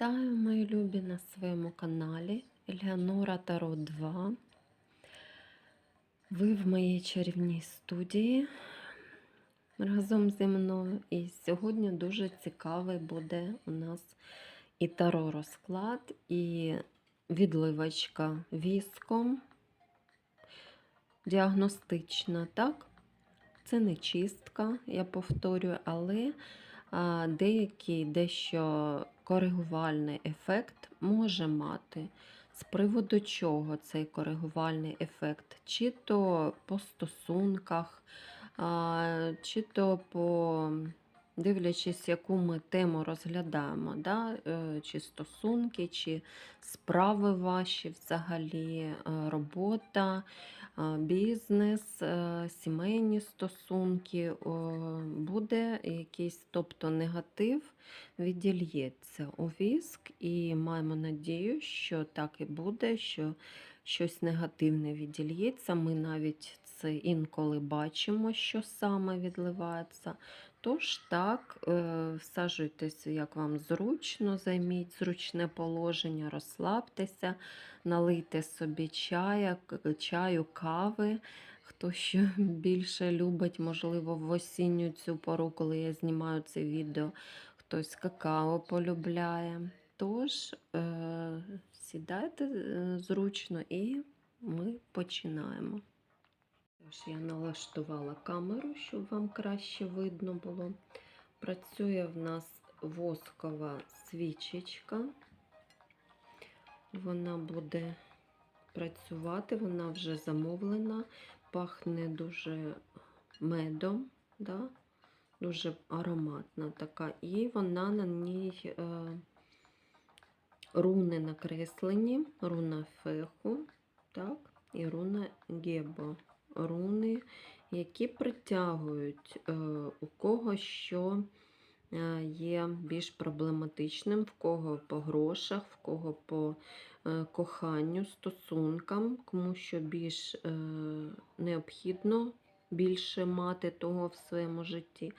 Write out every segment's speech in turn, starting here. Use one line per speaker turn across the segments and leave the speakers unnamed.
Вітаю, мої любі, на своєму каналі Елеонора Таро 2. Ви в моїй чарівній студії разом зі мною. І сьогодні дуже цікавий буде у нас і таро розклад, і відливочка віском. Діагностична, так? Це не чистка, я повторюю, але деякий дещо коригувальний ефект може мати. З приводу чого цей коригувальний ефект? Чи то по стосунках, чи то по дивлячись, яку ми тему розглядаємо, да? е, чи стосунки, чи справи ваші взагалі, е, робота, бізнес, е, сімейні стосунки, буде якийсь, тобто негатив відільється у віск, і маємо надію, що так і буде, що щось негативне відільється. Ми навіть це інколи бачимо, що саме відливається. Тож так, е, всаджуйтеся, як вам зручно, займіть зручне положення, розслабтеся, налийте собі чая, чаю, кави. Хто що більше любить, можливо, в осінню цю пору, коли я знімаю це відео, хтось какао полюбляє. Тож е, сідайте е, зручно і ми починаємо. Тож я налаштувала камеру, щоб вам краще видно було. Працює в нас воскова свічечка. Вона буде працювати, вона вже замовлена, пахне дуже медом, да? дуже ароматна така. І вона на ній е, руни накреслені, руна феху, так, і руна гебо які притягують е, у кого що е, є більш проблематичним, в кого по грошах, в кого по е, коханню, стосункам, кому що більш необхідно більше мати того в своєму житті.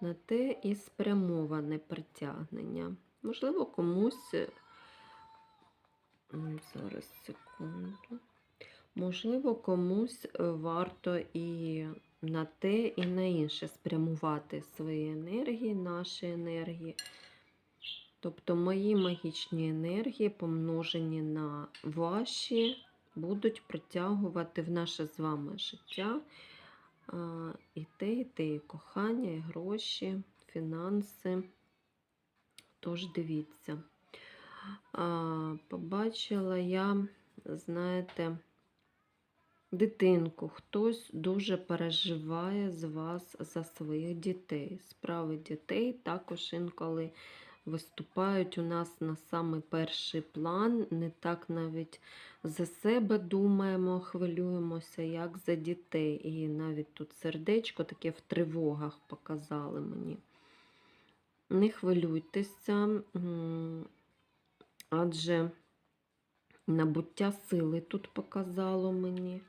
На те і спрямоване притягнення. Можливо, комусь. Зараз секунду. Можливо, комусь варто і на те, і на інше спрямувати свої енергії, наші енергії. Тобто мої магічні енергії, помножені на ваші, будуть притягувати в наше з вами життя і те, і те, і кохання, і гроші, фінанси. Тож дивіться. Побачила я, знаєте, дитинку, хтось дуже переживає з вас за своїх дітей. Справи дітей також інколи виступають у нас на самий перший план. Не так навіть за себе думаємо, хвилюємося, як за дітей. І навіть тут сердечко таке в тривогах показали мені. Не хвилюйтеся, адже набуття сили тут показало мені.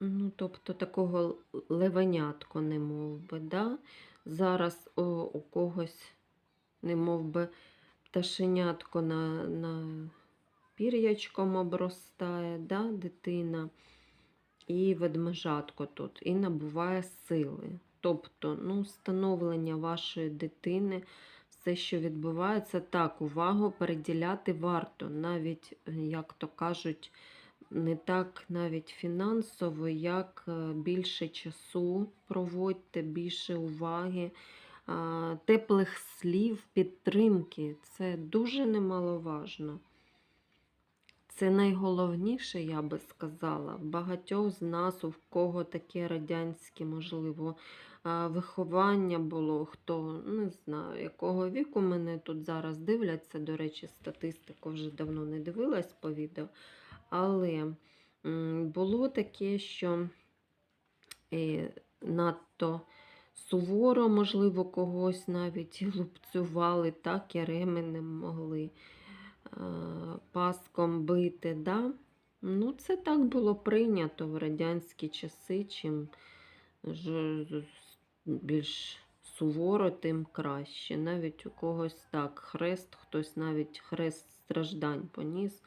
Ну, тобто такого левенятко, не мов би, да? Зараз о, у когось, не мов би, пташенятко на, на пір'ячком обростає, да? дитина, і ведмежатко тут, і набуває сили. Тобто, ну, становлення вашої дитини, все, що відбувається, так, увагу переділяти варто, навіть, як то кажуть, не так навіть фінансово, як е, більше часу проводьте, більше уваги, теплих слів, підтримки. Це дуже немаловажно. Це найголовніше, я би сказала. Багатьох з нас, у кого таке радянське, можливо, виховання було, хто не знаю, якого віку мене тут зараз дивляться. До речі, статистику вже давно не дивилась по відео. Але було таке, що е, надто суворо, можливо, когось навіть лупцювали, так, і ременем могли е, паском бити. Да? Ну, це так було прийнято в радянські часи, чим більш суворо, тим краще. Навіть у когось так хрест, хтось навіть хрест страждань поніс.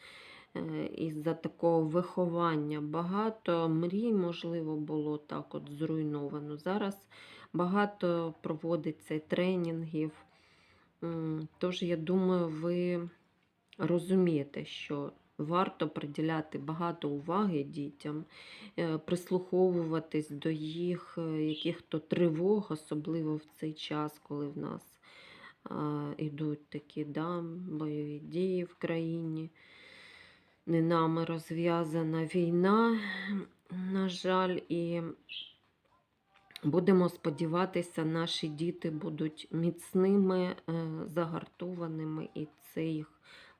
Е, Із-за такого виховання багато мрій, можливо, було так от зруйновано. Зараз багато проводиться тренінгів. Тож, я думаю, ви розумієте, що варто приділяти багато уваги дітям, е, прислуховуватись до їх е, яких-то тривог, особливо в цей час, коли в нас а, ідуть такі да, бойові дії в країні. Не нами розв'язана війна, на жаль, і будемо сподіватися, наші діти будуть міцними, е, загартованими, і це їх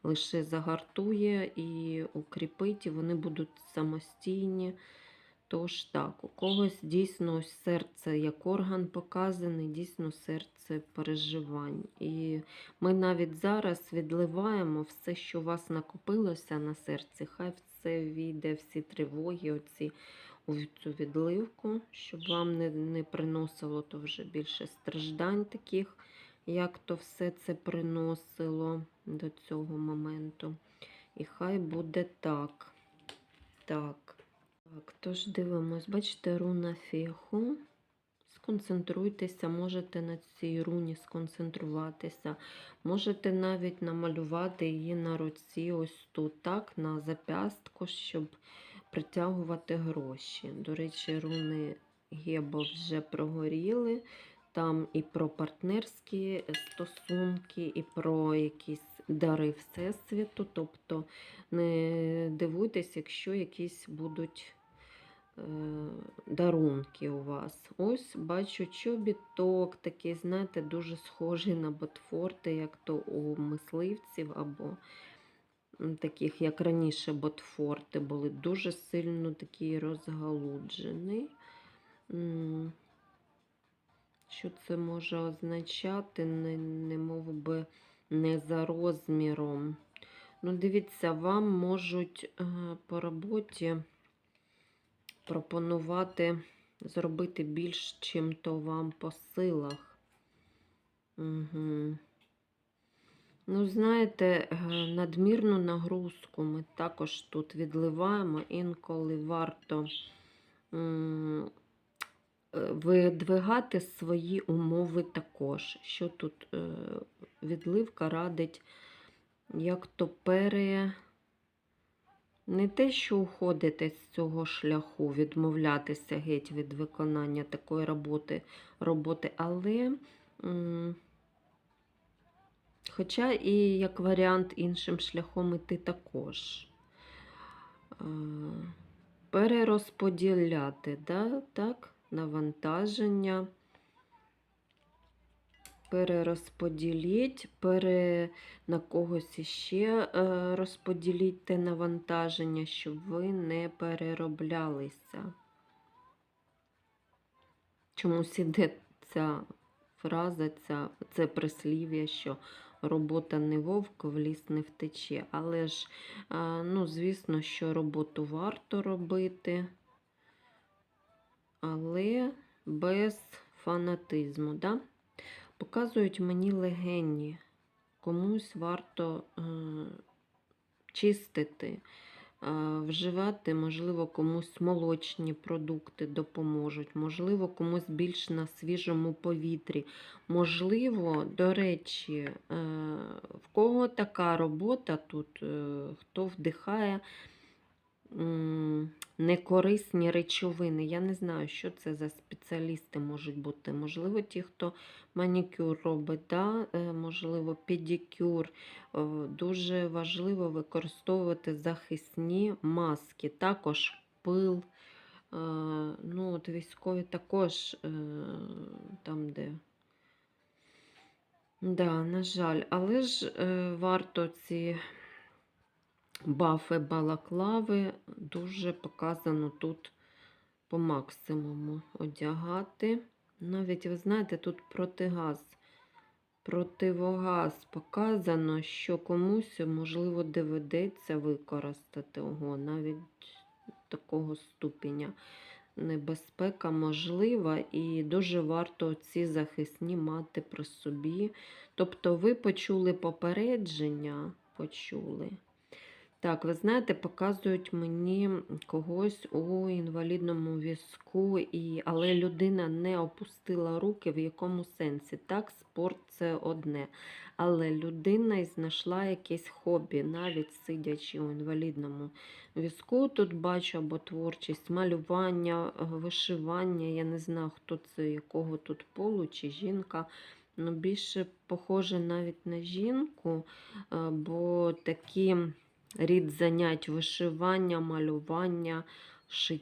лише загартує і укріпить, і вони будуть самостійні. Тож так, у когось дійсно серце як орган показаний, дійсно серце переживань. І ми навіть зараз відливаємо все, що у вас накопилося на серці. Хай все війде, всі тривоги, оці у цю відливку, щоб вам не, не приносило то вже більше страждань таких, як то все це приносило до цього моменту. І хай буде так. Так. Так, тож дивимось, бачите, руна феху. Сконцентруйтеся, можете на цій руні сконцентруватися. Можете навіть намалювати її на руці, ось тут, так, на запястку, щоб притягувати гроші. До речі, руни Гебо вже прогоріли. Там і про партнерські стосунки, і про якісь дари Всесвіту. Тобто не дивуйтесь, якщо якісь будуть дарунки у вас. Ось бачу чобіток, такий, знаєте, дуже схожий на ботфорти, як то у мисливців або таких, як раніше, ботфорти були дуже сильно такий розгалуджений. Що це може означати? Не, не мов би не за розміром. Ну, дивіться, вам можуть е, по роботі пропонувати зробити більш, чим то вам по силах. Угу. Ну, знаєте, е, надмірну нагрузку ми також тут відливаємо, інколи варто е, видвигати свої умови також. Що тут е, відливка радить, як то пере. Не те, що уходити з цього шляху, відмовлятися геть від виконання такої роботи, роботи але. Хоча і як варіант іншим шляхом іти також. Е, Перерозподіляти, да? так? навантаження. Перерозподіліть, пере на когось іще е, розподіліть те навантаження, щоб ви не перероблялися. Чомусь іде ця фраза, ця, це прислів'я, що робота не вовк, в ліс не втече. Але ж, а, ну, звісно, що роботу варто робити, але без фанатизму. Да? Показують мені легені. Комусь варто е, чистити, е, вживати, можливо, комусь молочні продукти допоможуть, можливо, комусь більш на свіжому повітрі. Можливо, до речі, е, в кого така робота тут, е, хто вдихає некорисні речовини. Я не знаю, що це за спеціалісти можуть бути. Можливо, ті, хто манікюр робить, да? е, можливо, педикюр. Е, Дуже важливо використовувати захисні маски, також пил. Е, Ну, от військові також там, де. Да, на жаль, але ж варто ці бафи балаклави дуже показано тут по максимуму одягати. Навіть, ви знаєте, тут протигаз, противогаз показано, що комусь, можливо, доведеться використати ого, навіть такого ступеня. небезпека можлива і дуже варто ці захисні мати при собі. Тобто ви почули попередження, почули. Так, ви знаєте, показують мені когось у інвалідному візку, і... але людина не опустила руки, в якому сенсі. Так, спорт це одне. Але людина знайшла якесь хобі, навіть сидячи у інвалідному візку. Тут бачу або творчість, малювання, вишивання. Я не знаю, хто це, якого тут полу чи жінка. Ну, більше похоже навіть на жінку, е, бо такі рід занять вишивання, малювання, ши...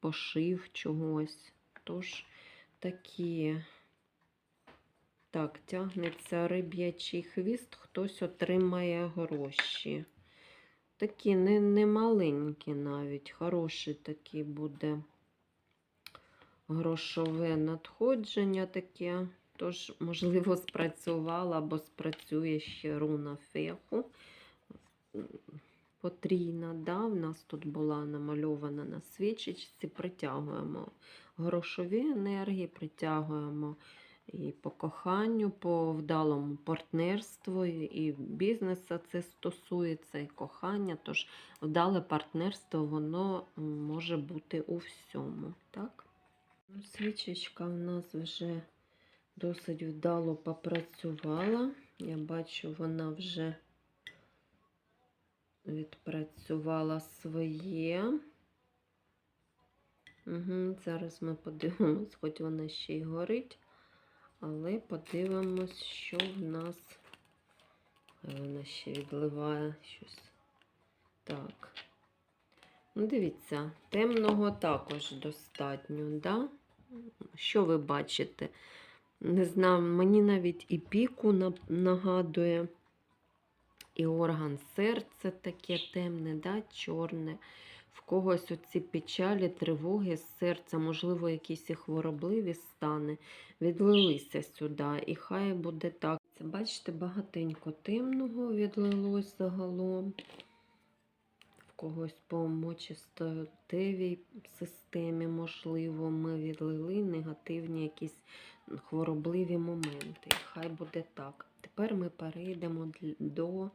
пошив чогось. Тож такі. Так, тягнеться риб'ячий хвіст, хтось отримає гроші. Такі не, не маленькі навіть, хороший такий буде грошове надходження таке. Тож, можливо, спрацювала або спрацює ще руна феху. Потрійна, да, в нас тут була намальована на свічечці. Притягуємо грошові енергії, притягуємо і по коханню, по вдалому партнерству, і бізнесу це стосується, і кохання. Тож вдале партнерство воно може бути у всьому. Так? Ну, Свічечка в нас вже досить вдало попрацювала. Я бачу, вона вже відпрацювала своє. Угу, Зараз ми подивимось, хоч вона ще й горить. Але подивимось, що в нас. Вона ще відливає щось. Так. Ну, дивіться, темного також достатньо, да? Що ви бачите? Не знаю, мені навіть і піку нагадує, і орган серця таке темне, да? чорне. В когось оці печалі, тривоги з серця, можливо, якісь і хворобливі стани відлилися сюди. І хай буде так. Це, бачите, багатенько темного відлилось загалом. В когось по мочистотевій системі, можливо, ми відлили негативні якісь хворобливі моменти. Хай буде так. Тепер ми перейдемо до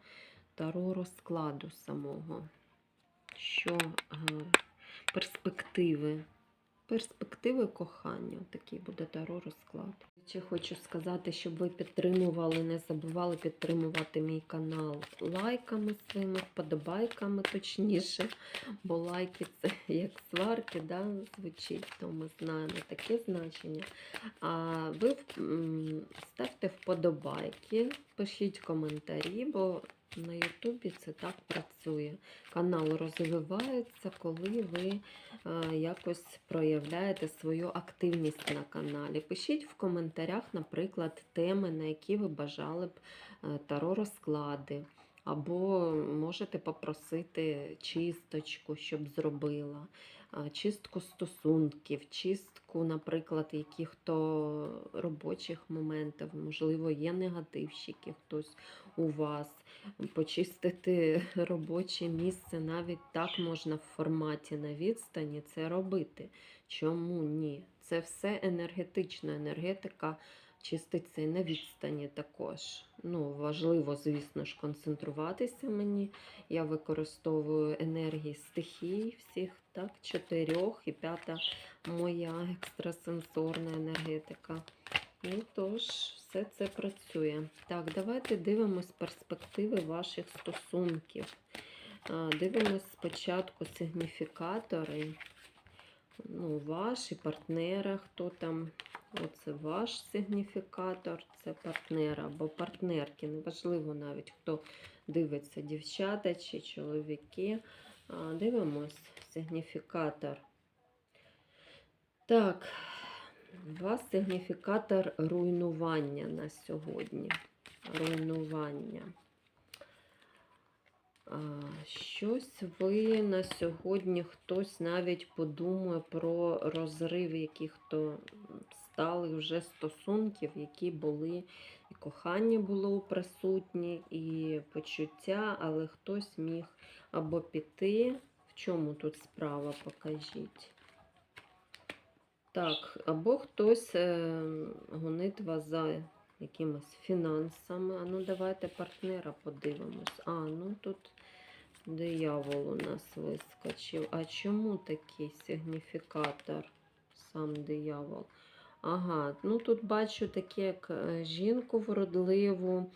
таро розкладу самого. Що е, перспективи перспективи кохання. Такий буде таро розклад. Ще хочу сказати, щоб ви підтримували, не забували підтримувати мій канал лайками своїми, вподобайками точніше. Бо лайки це як сварки, да, звучить, то ми знаємо таке значення. А ви ставте вподобайки, пишіть коментарі, бо на Ютубі це так працює. Канал розвивається, коли ви е, якось проявляєте свою активність на каналі. Пишіть в коментарях, наприклад, теми, на які ви бажали б е, таро розклади. Або можете попросити чисточку, щоб зробила, чистку стосунків, чистку, наприклад, яких-то робочих моментів, можливо, є негативщики хтось у вас почистити робоче місце. Навіть так можна в форматі на відстані це робити. Чому ні? Це все енергетична енергетика чиститься і на відстані також. Ну, важливо, звісно ж, концентруватися мені. Я використовую енергії стихій всіх, так, чотирьох і п'ята моя екстрасенсорна енергетика. Ну тож, все це працює. Так, давайте дивимось перспективи ваших стосунків. Дивимось спочатку сигніфікатори. Ну, ваші партнера, хто там. Оце ваш сигніфікатор, це партнер або партнерки. Неважливо навіть, хто дивиться, дівчата чи чоловіки. Дивимось сигніфікатор. Так, у вас сигніфікатор руйнування на сьогодні. Руйнування. Щось ви на сьогодні хтось навіть подумає про розрив яких-то стали вже стосунків, які були, і кохання було присутні, і почуття, але хтось міг або піти. В чому тут справа, покажіть. Так, або хтось е, гонить вас за якимись фінансами. А ну давайте партнера подивимось. А, ну тут диявол у нас вискочив. А чому такий сигніфікатор? Сам диявол. Ага, ну тут бачу таке, як е, жінку вродливу,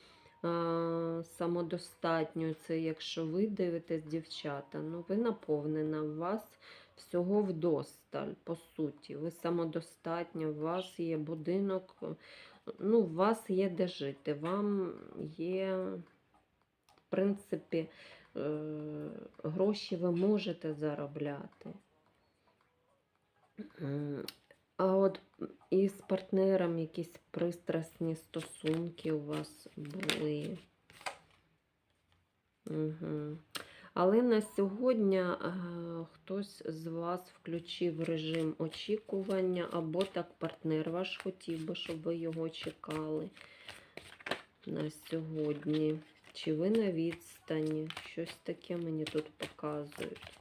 самодостатню. Це якщо ви дивитесь дівчата, ну ви наповнена, у вас всього вдосталь, по суті. Ви самодостатня, у вас є будинок, ну, у вас є де жити, вам є, в принципі, е, гроші ви можете заробляти. А от із партнером якісь пристрасні стосунки у вас були. Угу. Але на сьогодні е, хтось з вас включив режим очікування, або так партнер ваш хотів би, щоб ви його чекали на сьогодні. Чи ви на відстані? Щось таке мені тут показують.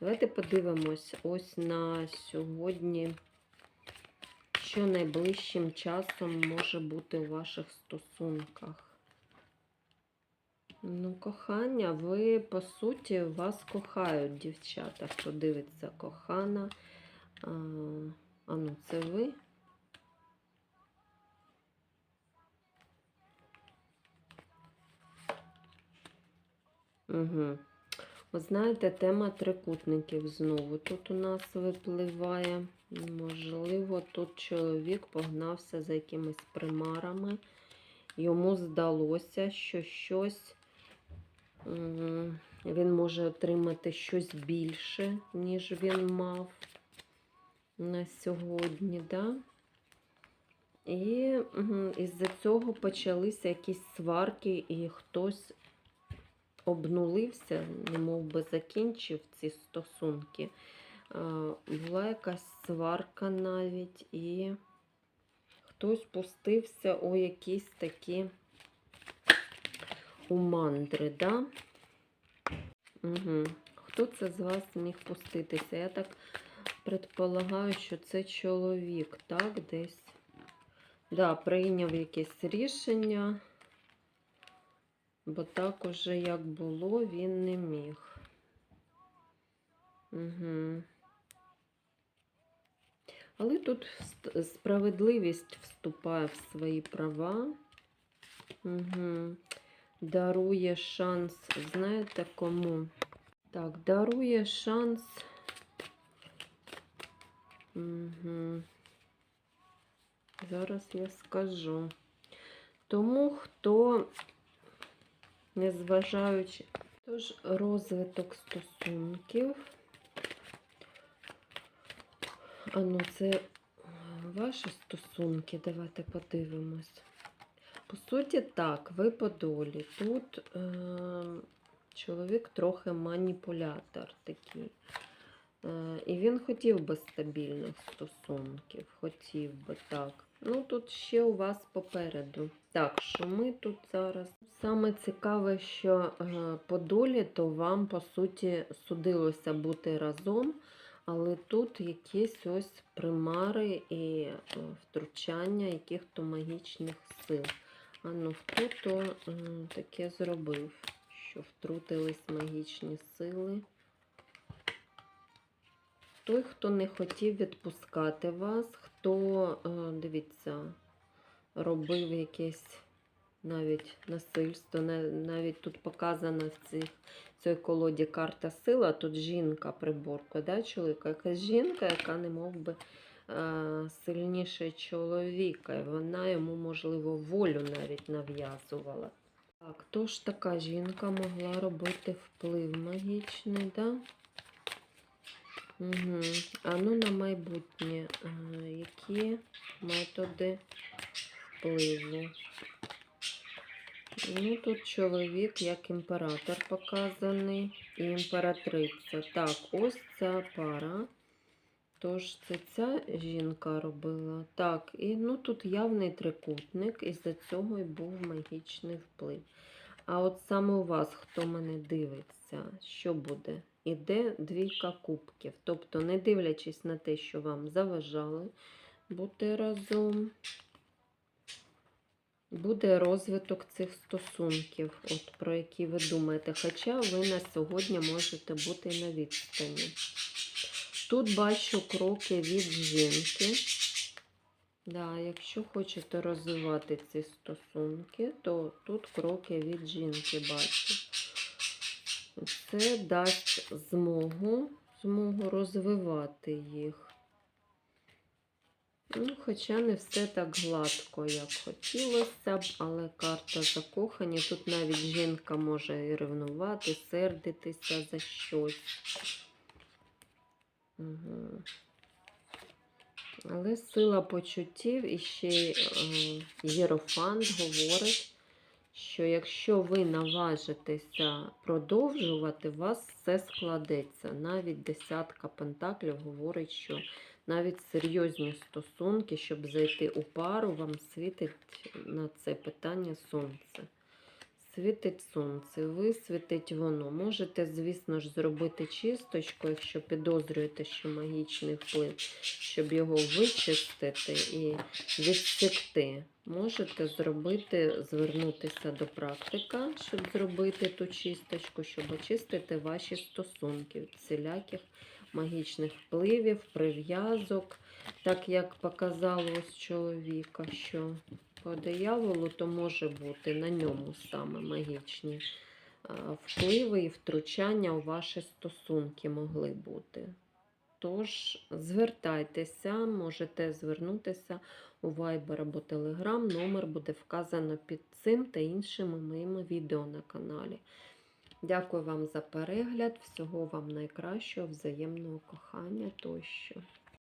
Давайте подивимось ось на сьогодні, що найближчим часом може бути у ваших стосунках. Ну, кохання, ви, по суті, вас кохають дівчата. Хто дивиться кохана. А, а ну, це ви? Угу. Ви знаєте, тема трикутників знову тут у нас випливає. Можливо, тут чоловік погнався за якимись примарами. Йому здалося, що щось він може отримати щось більше, ніж він мав на сьогодні. Да? І із-за цього почалися якісь сварки, і хтось обнулився, немов би закінчив ці стосунки. Була якась сварка навіть, і хтось пустився у якісь такі у мандри, да? Угу. Хто це з вас міг пуститися? Я так предполагаю, що це чоловік, так, десь. Да, прийняв якесь рішення, бо так уже як було, він не міг. Угу. Але тут справедливість вступає в свої права. Угу. Дарує шанс, знаєте кому? Так, дарує шанс. Угу. Зараз я скажу. Тому, хто, незважаючи, тож розвиток стосунків. А ну, це е, ваші стосунки, давайте подивимось. По суті, так, ви по долі. Тут е, чоловік трохи маніпулятор такий. Е, і він хотів би стабільних стосунків, хотів би так. Ну, тут ще у вас попереду. Так, що ми тут зараз. Саме цікаве, що е, по долі, то вам, по суті, судилося бути разом, але тут якісь ось примари і е, втручання яких-то магічних сил. А ну хто то е, таке зробив, що втрутились магічні сили? Той, хто не хотів відпускати вас, хто, е, дивіться, робив якесь навіть насильство, навіть тут показана в цій колоді карта сила, тут жінка приборка, да, чоловіка, якась жінка, яка не мов би е, сильніше чоловіка, і вона йому, можливо, волю навіть нав'язувала. Так, ж така жінка могла робити вплив магічний, да? Угу. А ну на майбутнє, які методи впливу? Ну, тут чоловік як імператор показаний і імператриця. Так, ось ця пара. Тож це ця жінка робила. Так, і ну тут явний трикутник, і за цього і був магічний вплив. А от саме у вас, хто мене дивиться, що буде? Іде двійка кубків. Тобто, не дивлячись на те, що вам заважали бути разом, буде розвиток цих стосунків, от про які ви думаєте. Хоча ви на сьогодні можете бути на відстані. Тут бачу кроки від жінки. Да, якщо хочете розвивати ці стосунки, то тут кроки від жінки бачу. Це дасть змогу, змогу розвивати їх. Ну, хоча не все так гладко, як хотілося б, але карта закохані. Тут навіть жінка може і ревнувати, сердитися за щось. Угу. Але сила почуттів і ще е, Єрофант говорить, що якщо ви наважитеся продовжувати, у вас все складеться. Навіть десятка пентаклів говорить, що навіть серйозні стосунки, щоб зайти у пару, вам світить на це питання сонце. Світить сонце, висвітить воно. Можете, звісно ж, зробити чисточку, якщо підозрюєте, що магічний вплив, щоб його вичистити і відсекти. Можете зробити, звернутися до практика, щоб зробити ту чисточку, щоб очистити ваші стосунки від всіляких магічних впливів, прив'язок, так як показало ось чоловіка, що по дияволу, то може бути на ньому саме магічні впливи і втручання у ваші стосунки могли бути. Тож, звертайтеся, можете звернутися у Viber або Telegram. Номер буде вказано під цим та іншими моїми відео на каналі. Дякую вам за перегляд. Всього вам найкращого, взаємного кохання тощо.